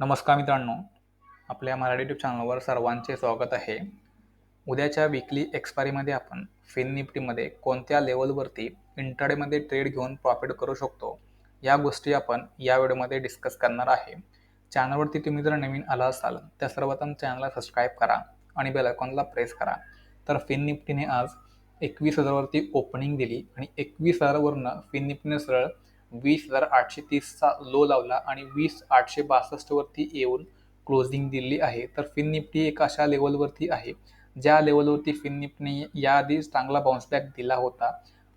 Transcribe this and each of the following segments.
नमस्कार मित्रांनो आपल्या मराठी ट्यूब चॅनलवर सर्वांचे स्वागत आहे. उद्याच्या विकली एक्सपायरीमध्ये आपण फिन निफ्टीमध्ये कोणत्या लेवलवरती इंट्राडेमध्ये ट्रेड घेऊन प्रॉफिट करू शकतो या गोष्टी आपण या व्हिडिओमध्ये डिस्कस करणार आहे. चॅनलवरती तुम्ही जर नवीन आला असाल तर सर्वप्रथम चॅनलला सबस्क्राईब करा आणि बेल आयकॉनला प्रेस करा. तर फिन निफ्टीने आज एकवीस हजारवरती ओपनिंग दिली आणि एकवीस हजारवरनं फिन निफ्टीने सरळ वीस हजार आठशे तीसचा लो लावला आणि वीस आठशे बासष्टवरती येऊन क्लोजिंग दिली आहे. तर फिन निफ्टी एक अशा लेवलवरती आहे. ज्या लेवलवरती फिन निफ्टीने याआधीच चांगला बाउन्सबॅक दिला होता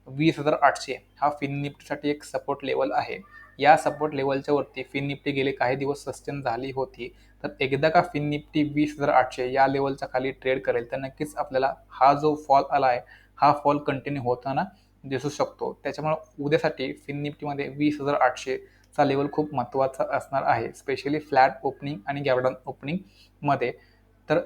वीस हजार आठशे. हा फिन निफ्टीसाठी एक सपोर्ट लेवल आहे. या सपोर्ट लेवलच्या वरती फिन निफ्टी गेले काही दिवस सस्टेन झाली होती. तर एकदा का फिन निफ्टी वीस हजार आठशे या लेवलच्या खाली ट्रेड करेल तर नक्कीच आपल्याला हा जो फॉल आला आहे हा फॉल कंटिन्यू होताना दिसू शकतो. त्याच्यामुळे उद्यासाठी फिन निफ्टीमध्ये वीस हजार आठशेचा लेवल खूप महत्त्वाचा असणार आहे. स्पेशली फ्लॅट ओपनिंग आणि गॅवडन ओपनिंगमध्ये तर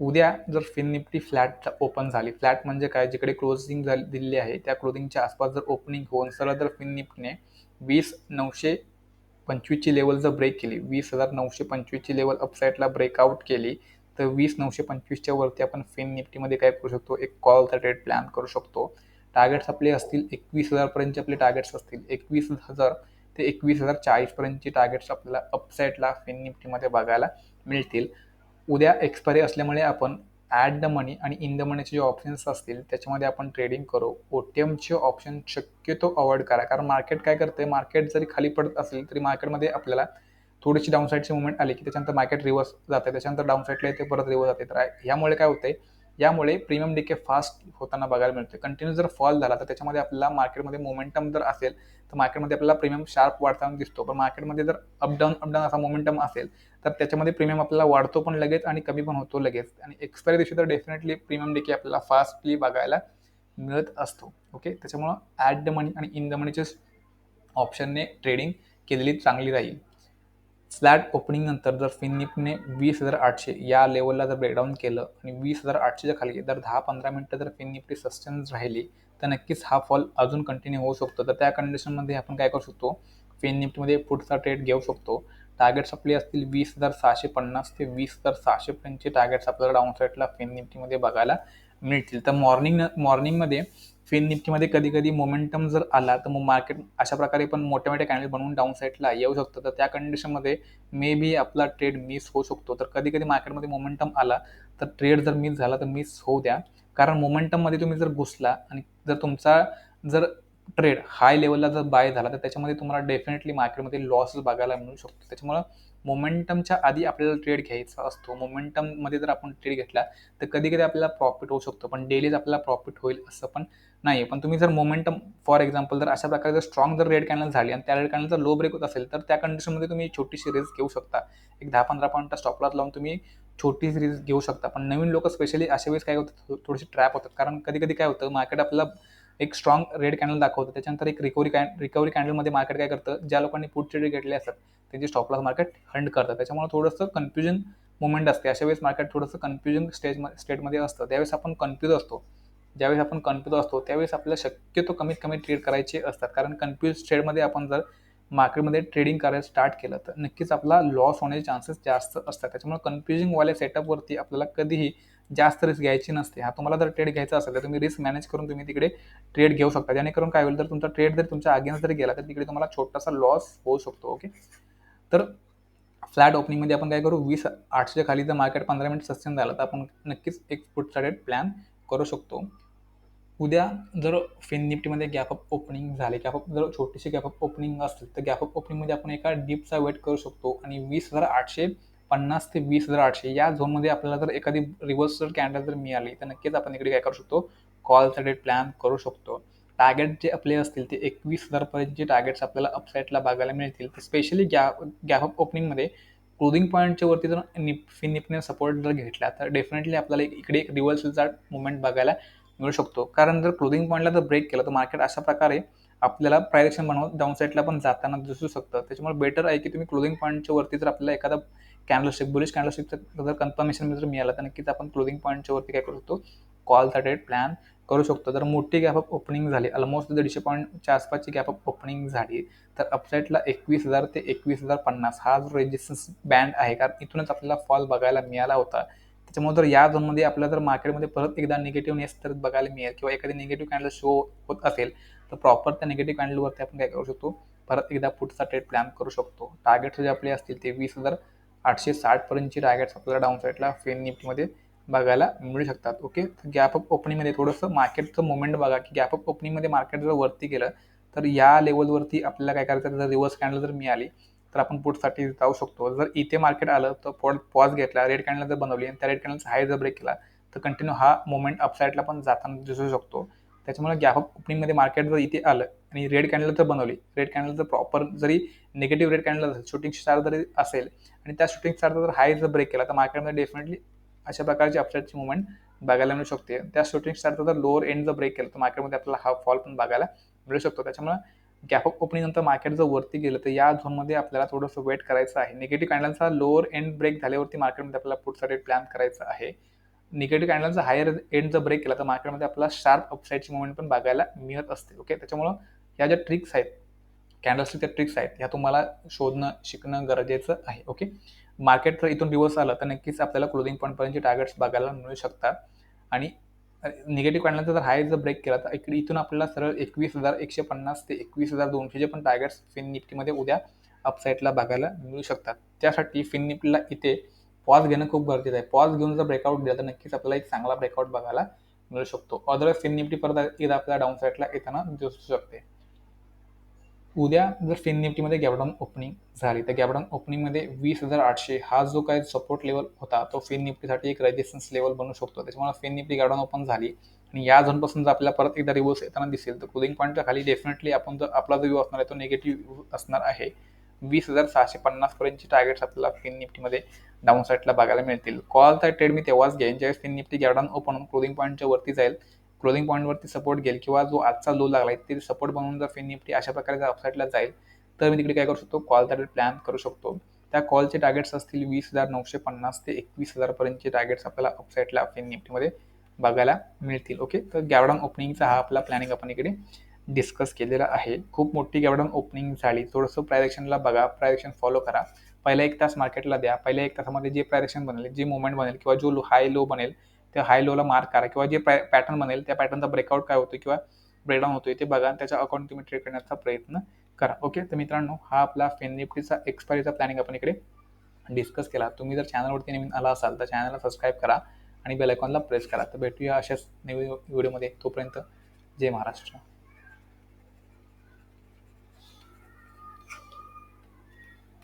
उद्या जर फिन निफ्टी फ्लॅट ओपन झाली फ्लॅट म्हणजे काय? जिकडे क्लोजिंग झाली दिलेली आहे त्या क्लोजिंगच्या आसपास जर ओपनिंग होऊन सरळ जर फिन निफ्टीने वीस नऊशे पंचवीसची लेवल जर ब्रेक केली वीस हजार नऊशे पंचवीसची लेवल अपसाईडला ब्रेकआउट केली तर वीस नऊशे पंचवीसच्या वरती आपण फिन निफ्टीमध्ये काय करू शकतो? एक कॉलचा ट्रेड प्लॅन करू शकतो. टार्गेट्स आपले असतील एकवीस हजारपर्यंतचे आपले टार्गेट्स असतील. एकवीस हजार ते एकवीस हजार चाळीसपर्यंतचे टार्गेट्स आपल्याला अपसाईडला फिन निफ्टीमध्ये बघायला मिळतील. उद्या एक्सपायरी असल्यामुळे आपण ॲट द मनी आणि इन द मनीचे जे ऑप्शन्स असतील त्याच्यामध्ये आपण ट्रेडिंग करू. ओ टी एमचे ऑप्शन शक्यतो अवॉइड करा. कारण मार्केट काय करते मार्केट जरी खाली पडत असेल तरी मार्केटमध्ये आपल्याला थोडीशी डाऊनसाईडची मुवमेंट आली की त्याच्यानंतर मार्केट रिव्हर्स जाते त्याच्यानंतर डाऊनसाईडला येते परत रिव्हर्स जाते तर ह्यामुळे काय होते यामुळे प्रीमियम डीके फास्ट होताना बघायला मिळते कंटिन्यू जर फॉल झाला तर त्याच्यामध्ये आपल्याला मार्केटमध्ये मोमेंटम जर असेल तर मार्केटमध्ये आपल्याला प्रीमियम शार्प वाढताना दिसतो. पण मार्केटमध्ये जर अपडाऊन अपडाऊन असा मोमेंटम असेल तर त्याच्यामध्ये प्रीमियम आपल्याला वाढतो पण लगेच आणि कमी पण होतो लगेच. आणि एक्सपायरी दिवशी तर डेफिनेटली प्रीमियम डीके आपल्याला फास्टली बघायला मिळत असतो. ओके त्याच्यामुळं ॲट द मनी आणि इन द मनीचे ऑप्शनने ट्रेडिंग केलेली चांगली राहील. स्लॅट ओपनिंग नंतर जर फिन वीस हजार आठशे या लेवलला जर ब्रेकडाऊन केलं आणि वीस हजार आठशेच्या खाली जर दहा पंधरा मिनटं जर फिन सस्टेन्स सस्टेन राहिली तर नक्कीच हा फॉल अजून कंटिन्यू होऊ शकतो. तर त्या कंडिशनमध्ये आपण काय करू शकतो? फिन निफ्टीमध्ये पुढचा ट्रेड घेऊ शकतो. टार्गेट्स आपले असतील वीस हजार सहाशे पन्नास ते वीस हजार सहाशेपर्यंतचे टार्गेट्स आपल्याला डाऊन साईडला फिन निफ्टीमध्ये बघायला मिळतील. तर मॉर्निंग मॉर्निंगमध्ये फिन निफ्टीमध्ये कधी कधी मोमेंटम जर आला तर मग मार्केट अशा प्रकारे पण मोठ्या मोठ्या कॅन्डल बनवून डाऊन साईडला येऊ शकतं. तर त्या कंडिशनमध्ये मे बी आपला ट्रेड मिस होऊ शकतो. तर कधी कधी मार्केटमध्ये मोमेंटम आला तर ट्रेड जर मिस झाला तर मिस होऊ द्या. कारण मोमेंटममध्ये तुम्ही जर घुसला आणि जर तुमचा जर ट्रेड हाय लेवलला जर बाय झाला तर त्याच्यामध्ये तुम्हाला डेफिनेटली मार्केटमध्ये लॉस बघायला मिळू शकतो. त्याच्यामुळं मोमेंटमच्या आधी आपल्याला ट्रेड घ्यायचा असतो. मोमेंटममध्ये जर आपण ट्रेड घेतला तर कधी कधी आपल्याला प्रॉफिट होऊ शकतो. पण डेलीच आपल्याला प्रॉफिट होईल असं पण नाही पण तुम्ही जर मोमेंटम फॉर एक्झाम्पल जर अशा प्रकारे जर स्ट्रॉंग जर रेड कॅनल झाली आणि त्या रेड कॅनल जर लो ब्रेक होत असेल तर त्या कंडिशनमध्ये तुम्ही छोटीशी रिस्क घेऊ शकता. एक दहा पंधरा पॉईंट स्टॉपलाच लावून तुम्ही छोटी रिस्क घेऊ शकता. पण नवीन लोक स्पेशली अशा वेळेस काय होतं थोडीशी ट्रॅप होतात. कारण कधी कधी काय होतं मार्केट आपल्याला एक स्ट्रॉंग रेड कॅनल दाखवतं. त्याच्यानंतर एक रिकवरी कॅन रिकवरी कॅन्डलमध्ये मार्केट काय करतं? ज्या लोकांनी पुढचे ट्रेड घेतले असतात त्यांची स्टॉपला मार्केट हंड करतं त्याच्यामुळे थोडंसं कन्फ्युजन मुवमेंट असते. अशा वेळेस मार्केट थोडंसं कन्फ्युजन स्टेज स्टेटमध्ये असतं. त्यावेळेस आपण कन्फ्यूज असतो ज्यावेळेस आपण कन्फ्यूज असतो त्यावेळेस आपल्याला शक्यतो कमीत कमी ट्रेड करायचे असतात. कारण कन्फ्यूज स्टेटमध्ये आपण जर मार्केटमध्ये ट्रेडिंग करायला स्टार्ट केलं तर नक्कीच आपला लॉस होण्याचे चान्सेस जास्त असतात. त्याच्यामुळे कन्फ्युजिंगवाल्या सेटअपवरती आपल्याला कधीही जास्त रिस्क घ्यायची नसते. हा तुम्हाला जर ट्रेड घ्यायचा असेल तर तुम्ही रिस्क मॅनेज करून तुम्ही तिकडे ट्रेड घेऊ शकता. जेणेकरून काय होईल तर तुमचा ट्रेड जर तुमच्या अगेन्स्ट जर गेला तर तिकडे तुम्हाला छोटासा लॉस होऊ शकतो ओके तर फ्लॅट ओपनिंगमध्ये आपण काय करू? वीस आठशे खाली जर मार्केट पंधरा मिनिट सस्टेन झालं तर आपण नक्कीच एक पुढचा डेट प्लॅन करू शकतो. उद्या जर फिन निफ्टीमध्ये गॅपअप ओपनिंग झाले गॅपअप जर छोटीशी गॅपअप ओपनिंग असेल तर गॅपअप ओपनिंगमध्ये आपण एका डीपचा वेट करू शकतो. आणि वीस हजार आठशे पन्नास ते वीस हजार आठशे या झोनमध्ये आपल्याला जर एखादी रिव्हर्स जर कॅन्डल जर मिळाली तर नक्कीच आपण इकडे काय करू शकतो? कॉल डेट प्लॅन करू शकतो. टार्गेट जे आपले असतील ते एकवीस हजारपर्यंतचे टार्गेट्स आपल्याला अपसाईडला बघायला मिळतील. तर स्पेशली गॅप गॅप ओपनिंगमध्ये क्लोदिंग पॉईंटच्या वरती जर निप निपने सपोर्ट जर घेतला तर डेफिनेटली आपल्याला इकडे एक रिव्हर्सलचा मुवमेंट बघायला मिळू शकतो. कारण जर क्लोदिंग पॉईंटला जर ब्रेक केलं तर मार्केट अशा प्रकारे आपल्याला प्रायरेक्शन बनवून डाऊन साईडला पण जाताना दिसू शकतं. त्याच्यामुळे बेटर आहे की तुम्ही क्लोदिंग पॉईंटच्या वरती जर आपल्याला एखादा कॅन्डलस्टिक बुलिश कॅन्डलस्टिकचं जर कन्फर्मेशन जर मिळालं तर नक्कीच आपण क्लोदिंग पॉईंटच्या वरती काय करू शकतो? कॉलचा डेट प्लॅन करू शकतो. जर मोठी गॅप अप ओपनिंग झाली ऑलमोस्ट दीडशे पॉईंटच्या आसपासची गॅप अप ओपनिंग झाली तर अपसाईडला एकवीस हजार ते एकवीस हजार पन्नास हा जो रेजिस्टन्स बँड आहे कारण इथूनच आपल्याला फॉल बघायला मिळाला होता. त्याच्यामुळे जर या झोनमध्ये आपल्याला जर मार्केटमध्ये परत एकदा निगेटिव्ह नेस तर बघायला मिळेल किंवा एखादी निगेटिव्ह कॅन्डल शो होत असेल तर प्रॉपर त्या निगेटिव्ह कॅन्डलवरती आपण काय करू शकतो? परत एकदा पुढचा ट्रेड प्लॅन करू शकतो. टार्गेट्स जे आपले असतील ते वीस हजार आठशे साठपर्यंतची टार्गेट्स आपल्याला डाऊन साईडला फेन निफ्टीमध्ये बघायला मिळू शकतात. ओके तर गॅप अप ओपनिंगमध्ये थोडंसं मार्केटचं मोमेंट बघा की गॅप अप ओपनिंगमध्ये मार्केट जर वरती गेलं तर या लेवलवरती आपल्याला काय करायचं? जर रिव्हर्स कॅन्डल जर मिळाली तर आपण पुटसाठी जाऊ शकतो. जर इथे मार्केट आलं तर पॉड पॉज घेतला रेड कॅन्डल जर बनवली आणि त्या रेड कॅन्डलचा हाय जर ब्रेक केला तर कंटिन्यू हा मोमेंट अपसाईडला पण जाताना दिसू शकतो. त्याच्यामुळे गॅप ओपनिंगमध्ये मार्केट जर इथे आलं आणि रेड कॅन्डल जर बनवली रेड कॅन्डल जर प्रॉपर जरी निगेटिव्ह रेड कॅन्डल असेल शूटिंग स्टार जरी असेल आणि त्या शूटिंग स्टारचा जर हाय जर ब्रेक केला तर मार्केटमध्ये डेफिनेटली अशा प्रकारची अपसाईडची मुवमेंट बघायला मिळू शकते. त्या शूटिंग स्टारचा जर लोअर एंड जर ब्रेक केला तर मार्केटमध्ये आपल्याला हा फॉल पण बघायला मिळू शकतो. त्याच्यामुळे गॅप ऑफ ओपनिंग नंतर मार्केट जर वरती गेलं तर या झोनमध्ये आपल्याला थोडंसं वेट करायचं आहे. निगेटिव्ह कॅन्डलचा लोअर एंड ब्रेक झाल्यावरती मार्केटमध्ये आपल्याला पुढचा रेट प्लॅन करायचा आहे. निगेटिव्ह कॅन्डलचा हायर एंड जर ब्रेक केला तर मार्केटमध्ये आपल्याला शार्प अपसाईडची मुवमेंट पण बघायला मिळत असते ओके त्याच्यामुळं ह्या ज्या ट्रिक्स आहेत कॅन्डल्सच्या ट्रिक्स आहेत ह्या तुम्हाला शोधणं शिकणं गरजेचं आहे ओके मार्केट जर इथून दिवस आलं तर नक्कीच आपल्याला क्लोजिंग पॉईंटपर्यंतचे टार्गेट्स बघायला मिळू शकतात. आणि निगेटिव्ह कॅन्डलचा जर हाय जर ब्रेक केला तर इकडे इथून आपल्याला सरळ एकवीस हजार एकशे पन्नास ते एकवीस हजार दोनशेचे पण टार्गेट्स फिन निफ्टीमध्ये उद्या अपसाईडला बघायला मिळू शकतात. त्यासाठी फिन निफ्टीला इथे पॉज घेणं खूप गरजेचं आहे. पॉज घेऊन जर ब्रेकआउट दिला तर नक्कीच आपल्याला एक चांगला ब्रेकआउट बघायला मिळू शकतो. अदरवाईज फिन निफ्टी परत एकदा आपल्याला डाऊन साईडला येताना दिसू शकते. उद्या जर फिन निफ्टीमध्ये गॅपडाऊन ओपनिंग झाली तर गॅपडाऊन ओपनिंगमध्ये वीस हजार आठशे हा जो काही सपोर्ट लेवल होता तो फिन निफ्टीसाठी एक रेजिस्टन्स लेवल बनू शकतो. त्याच्यामुळे फिन निफ्टी गॅपडाऊन ओपन झाली आणि या झोनपासून जर आपल्याला परत एकदा रिव्हर्स येताना दिसेल तर कुलिंग पॉईंटच्या खाली डेफिनेटली आपण जर आपला जो व्ह्यू असणार आहे तो निगेटिव्ह असणार आहे. वीस हजार सहाशे पन्नास पर्यंतची टार्गेट्स आपल्याला फिन निफ्टीमध्ये डाऊन साईडला बघायला मिळतील. कॉल कॉलचा ट्रेड मी तेव्हाच घेईन ज्यावेळेस Fin Nifty gap down open closing पॉईंटच्या वरती जाईल. क्लोदिंग पॉईंटवरती सपोर्ट घेईल किंवा जो आजचा लो लागला आहे ते सपोर्ट बनवून जर फिन निफ्टी अशा प्रकारे जर अपसाईडला जाईल तर मी तिकडे काय करू शकतो? कॉल टार्गेट प्लॅन करू शकतो. त्या कॉलचे टार्गेट्स असतील वीस हजार नऊशे पन्नास ते एकवीस हजारपर्यंतचे टार्गेट्स आपल्याला अपसाईडला फिन निफ्टीमध्ये बघायला मिळतील. ओके तर गॅवडाऊन ओपनिंगचा हा आपला प्लॅनिंग आपण इकडे डिस्कस केलेला आहे. खूप मोठी गॅवडाऊन ओपनिंग झाली थोडंसं प्रायरेक्शनला बघा प्रायरेक्शन फॉलो करा. पहिला एक तास मार्केटला द्या. पहिल्या एक तासामध्ये जे प्रायरेक्शन बनेल जे मुवमेंट बनेल किंवा जो हाय लो बनेल त्या हाय लोला मार्क करा. किंवा जे पॅटर्न बनेल त्या पॅटर्नचा ब्रेकआउट काय होतो किंवा ब्रेकडाऊन होतोय ते बघा. त्याच्या अकाउंट तुम्ही ट्रेड करण्याचा प्रयत्न करा. ओके तर मित्रांनो हा आपला फेन निफ्टीचा एक्सपायरीचा प्लॅनिंग आपण इकडे डिस्कस केला. तुम्ही जर चॅनलवरती नवीन आला असाल तर चॅनलला सबस्क्राईब करा आणि बेल आयकॉनला प्रेस करा. तर भेटूया अशाच नवीन व्हिडिओमध्ये तोपर्यंत जय महाराष्ट्र.